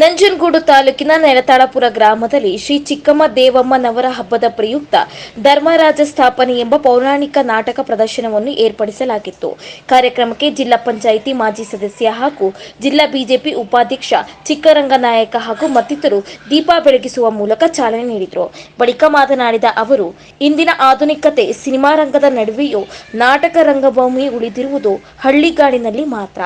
ನಂಜನಗೂಡು ತಾಲೂಕಿನ ನೆಲತಾಳಪುರ ಗ್ರಾಮದಲ್ಲಿ ಶ್ರೀ ಚಿಕ್ಕಮ್ಮ ದೇವಮ್ಮನವರ ಹಬ್ಬದ ಪ್ರಯುಕ್ತ ಧರ್ಮರಾಜ ಸ್ಥಾಪನೆ ಎಂಬ ಪೌರಾಣಿಕ ನಾಟಕ ಪ್ರದರ್ಶನವನ್ನು ಏರ್ಪಡಿಸಲಾಗಿತ್ತು. ಕಾರ್ಯಕ್ರಮಕ್ಕೆ ಜಿಲ್ಲಾ ಪಂಚಾಯಿತಿ ಮಾಜಿ ಸದಸ್ಯ ಹಾಗೂ ಜಿಲ್ಲಾ ಬಿಜೆಪಿ ಉಪಾಧ್ಯಕ್ಷ ಚಿಕ್ಕರಂಗನಾಯಕ ಹಾಗೂ ಮತ್ತಿತರರು ದೀಪ ಬೆಳಗಿಸುವ ಮೂಲಕ ಚಾಲನೆ ನೀಡಿದರು. ಬಳಿಕ ಮಾತನಾಡಿದ ಅವರು, ಇಂದಿನ ಆಧುನಿಕತೆ ಸಿನಿಮಾ ರಂಗದ ನಡುವೆಯೂ ನಾಟಕ ರಂಗಭೂಮಿ ಉಳಿದಿರುವುದು ಹಳ್ಳಿಗಾಡಿನಲ್ಲಿ ಮಾತ್ರ.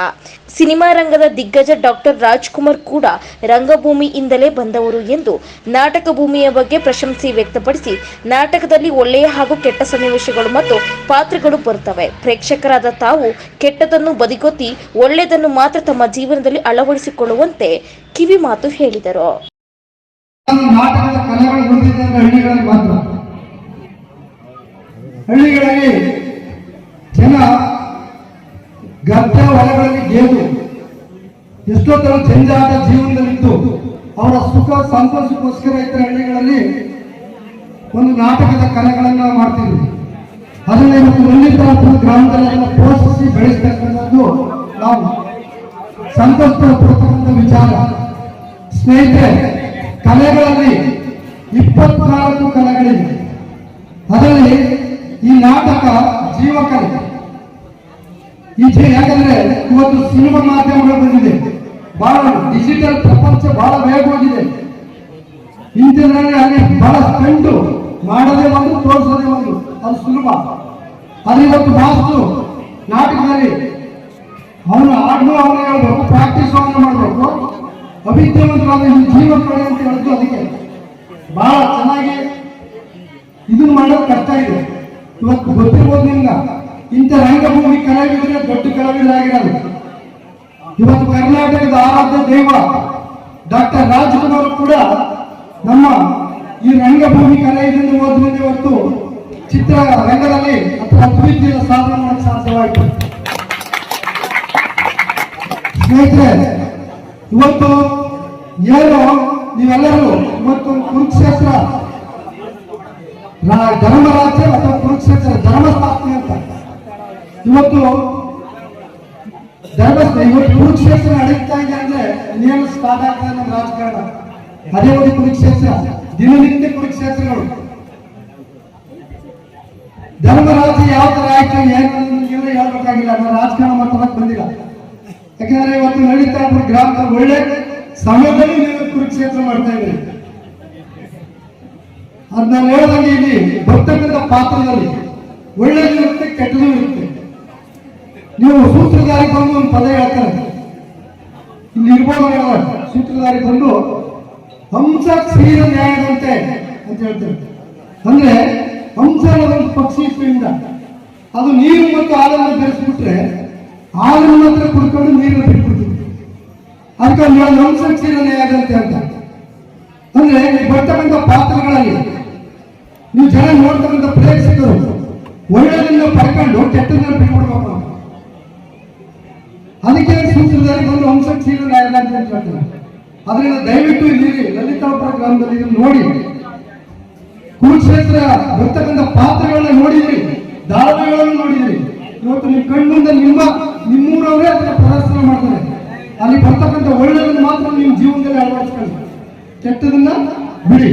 ಸಿನಿಮಾ ರಂಗದ ದಿಗ್ಗಜ ಡಾಕ್ಟರ್ ರಾಜ್ಕುಮಾರ್ ಕೂಡ ರಂಗಭೂಮಿಯಿಂದಲೇ ಬಂದವರು ಎಂದು ನಾಟಕ ಭೂಮಿಯ ಬಗ್ಗೆ ಪ್ರಶಂಸೆ ವ್ಯಕ್ತಪಡಿಸಿ, ನಾಟಕದಲ್ಲಿ ಒಳ್ಳೆಯ ಹಾಗೂ ಕೆಟ್ಟ ಸನ್ನಿವೇಶಗಳು ಮತ್ತು ಪಾತ್ರಗಳು ಬರುತ್ತವೆ. ಪ್ರೇಕ್ಷಕರಾದ ತಾವು ಕೆಟ್ಟದನ್ನು ಬದಿಗೊತ್ತಿ, ಒಳ್ಳೆಯದನ್ನು ಮಾತ್ರ ತಮ್ಮ ಜೀವನದಲ್ಲಿ ಅಳವಡಿಸಿಕೊಳ್ಳುವಂತೆ ಕಿವಿ ಮಾತು ಹೇಳಿದರು. ಹಳ್ಳಿಗಳಲ್ಲಿ ಜನ ಗದ್ದ ಹೊಲಗಳಲ್ಲಿ ಗೇದು ಎಷ್ಟೊತ್ತರ ಜಂಜಾಟ ಜೀವನದಲ್ಲಿದ್ದು ಅವರ ಸುಖ, ಸಂತೋಷಕ್ಕೋಸ್ಕರ ಇತರ ಹಳ್ಳಿಗಳಲ್ಲಿ ಒಂದು ನಾಟಕದ ಕಲೆಗಳನ್ನ ಮಾಡ್ತಿದ್ವಿ ಅದನ್ನ ಇವತ್ತು ಮುಂದಿನ ಗ್ರಾಮದಲ್ಲಿ ಪೋಷಿಸಿ ಬೆಳೆಸ್ತಕ್ಕಂಥದ್ದು ನಾವು. ಸಂತೋಷ ಪಡ್ತಕ್ಕಂಥ ವಿಚಾರ. ಸ್ನೇಹಿತರೆ, ಕಲೆಗಳಲ್ಲಿ ಇಪ್ಪತ್ನಾಲ್ಕು ಕಲೆಗಳಿವೆ. ಅದರಲ್ಲಿ ಈ ನಾಟಕ ಜೀವಕಲೆ ಈಚೆ ಯಾಕಂದ್ರೆ ಇವತ್ತು ಸಿನಿಮಾ ಮಾಧ್ಯಮಗಳು ಬಂದಿದೆ. ಬಹಳ ಡಿಜಿಟಲ್ ಪ್ರಪಂಚ ಬಹಳ ವೇಗವಾಗಿದೆ. ಇಂಥದ್ರಲ್ಲಿ ಅಲ್ಲಿ ಬಹಳ ಸ್ಪೆಂಡು ಮಾಡದೇ ಒಂದು, ತೋರಿಸೋದೇ ಒಂದು, ಅದು ಸುಲಭ. ಅದು ಇವತ್ತು ಮಾಸ್ತು ನಾಟಕದಲ್ಲಿ ಅವನು ಆಡ್ನು ಅವನು ಹೇಳ್ಬೇಕು ಪ್ರಾಕ್ಟೀಸ್ ಅವನು ಮಾಡಬೇಕು. ಈ ಜೀವ ಕಳೆ ಅಂತ ಹೇಳಿದ್ರು ಅದಕ್ಕೆ ಬಹಳ ಚೆನ್ನಾಗಿ ಇದನ್ನು ಮಾಡೋದು ಕಷ್ಟ ಇದೆ. ಇವತ್ತು ಗೊತ್ತಿರ್ಬೋದು ನಿಮ್ಗ. ಇಂಥ ರಂಗಭೂಮಿ ಕಲಾವಿದರೆ ದೊಡ್ಡ ಕಲಾವಿದರಾಗಿರೋದು ಇವತ್ತು ಕರ್ನಾಟಕದ ಆರಾಧ್ಯ ದೇವ ಡಾಕ್ಟರ್ ರಾಜ್ಕುಮಾರ್ ಕೂಡ ನಮ್ಮ ಈ ರಂಗಭೂಮಿ ಕಲೆಯಿಂದ ಹೋದ್ರಿಂದ ಇವತ್ತು ಚಿತ್ರ ರಂಗದಲ್ಲಿ ಅಥವಾ ಅದ್ವಿತೀಯ ಸಾಧನೆ ಮಾಡಕ್ಕೆ ಸಾಧ್ಯವಾಯಿತು. ಸ್ನೇಹಿತರೆ, ಇವತ್ತು ಏನು ನೀವೆಲ್ಲರೂ ಇವತ್ತು ಕುರುಕ್ಷೇತ್ರ ಧರ್ಮರಾಜ್ಯ ಅಥವಾ ಕುರುಕ್ಷೇತ್ರ ಧರ್ಮಸ್ಥಾಪನೆ ಅಂತ. ಇವತ್ತು ಇವತ್ತು ಕುರುಕ್ಷೇತ್ರ ನಡೀತಾ ಇದೆ ಅಂದ್ರೆ ಇನ್ನೇನು ಸ್ಟಾರ್ಟ್ ಆಗ್ತದೆ ನಮ್ಮ ರಾಜಕಾರಣ? ಅದೇ ಒಂದು ಕುರುಕ್ಷೇತ್ರ, ದಿನನಿತ್ಯ ಕುರುಕ್ಷೇತ್ರಗಳು. ಧರ್ಮರಾಜ ಯಾವ ತರ ಆಯ್ತು ಏನು ಅನ್ನೋದನ್ನೆಲ್ಲ ಹೇಳ್ಬೇಕಾಗಿಲ್ಲ, ನಾವು ರಾಜಕಾರಣ ಮಾತಾಡಕ್ ಬಂದಿಲ್ಲ. ಯಾಕಂದ್ರೆ ಇವತ್ತು ನಡೀತಾ ಇರೋ ಗ್ರಾಮದ ಒಳ್ಳೆ ಸಮಯದಲ್ಲಿ ನೀವು ಕುರುಕ್ಷೇತ್ರ ಮಾಡ್ತಾ ಇದ್ದೀರಿ. ಅದ್ ನಾನು ಹೇಳ್ದಂಗೆ ಇಲ್ಲಿ ಬರ್ತಕ್ಕಂಥ ಪಾತ್ರದಲ್ಲಿ ಒಳ್ಳೇದು ಇರುತ್ತೆ ಕೆಟ್ಟದು ಇರುತ್ತೆ. ನೀವು ಸೂತ್ರಧಾರಿ ಬಂದು ಒಂದು ಪದ ಹೇಳ್ತಾರೆ ಇಲ್ಲಿ ಇರ್ಬೋದು. ಸೂತ್ರಧಾರಿ ಬಂದು ಹಂಸ ಕ್ಷೀರ ನ್ಯಾಯದಂತೆ ಅಂತ ಹೇಳ್ತಾರೆ ಅಂದ್ರೆ ಹಂಸ ಅನ್ನೋದೊಂದು ಪಕ್ಷಿ ಇದ್ರಿಂದ ಅದು ನೀರು ಮತ್ತು ಹಾಲನ್ನು ಬೆರೆಸ್ಬಿಟ್ರೆ ಹಾಲನ್ನು ಮಾತ್ರ ಕುಡ್ಕೊಂಡು ನೀರನ್ನು ಬಿಟ್ಬಿಡ್ತೀವಿ ಅದಕ್ಕೆ ಒಂದು ಹಂಸ ಕ್ಷೀರ ನ್ಯಾಯದಂತೆ ಅಂತ ಅಂದ್ರೆ ನೀವು ಬರ್ತಕ್ಕಂಥ ಪಾತ್ರಗಳಲ್ಲಿ ನೀವು ಜನ ನೋಡ್ತಕ್ಕಂಥ ಪ್ರೇಕ್ಷಕರು ಒಳ್ಳೆಯದನ್ನ ಪಡ್ಕೊಂಡು ಕೆಟ್ಟದನ್ನ ಬಿಟ್ಬಿಡ್ಬೇಕು. ಅದಕ್ಕೆ ಸೂತ್ರಧಾರಿ ಬಂದು ಹಂಸಕ್ಕೆ ಸೀಳು ನ್ಯಾಯ ಅಂತ ಹೇಳ್ತಾರೆ. ಅದರಿಂದ ದಯವಿಟ್ಟು ಇಲ್ಲಿ ಲಲಿತಾಪುರ ಗ್ರಾಮದಲ್ಲಿ ಇದನ್ನು ನೋಡಿ. ಕುರುಕ್ಷೇತ್ರ ಬರ್ತಕ್ಕಂಥ ಪಾತ್ರಗಳನ್ನ ನೋಡಿದ್ರಿ ಧಾರಾವಾಹಿಗಳನ್ನು ನೋಡಿದ್ರಿ. ಇವತ್ತು ನಿಮ್ಮ ಕಣ್ಮುಂದೆ ನಿಮ್ಮ, ನಿಮ್ಮೂರವರೇ ಅದನ್ನ ಪ್ರದರ್ಶನ ಮಾಡ್ತಾರೆ. ಅಲ್ಲಿ ಬರ್ತಕ್ಕಂಥ ಒಳ್ಳೆಯದನ್ನು ಮಾತ್ರ ನಿಮ್ಮ ಜೀವನದಲ್ಲಿ ಅಳವಡಿಸ್ಕೊಳ್ಳಿ. ಕೆಟ್ಟದನ್ನ ಬಿಡಿ.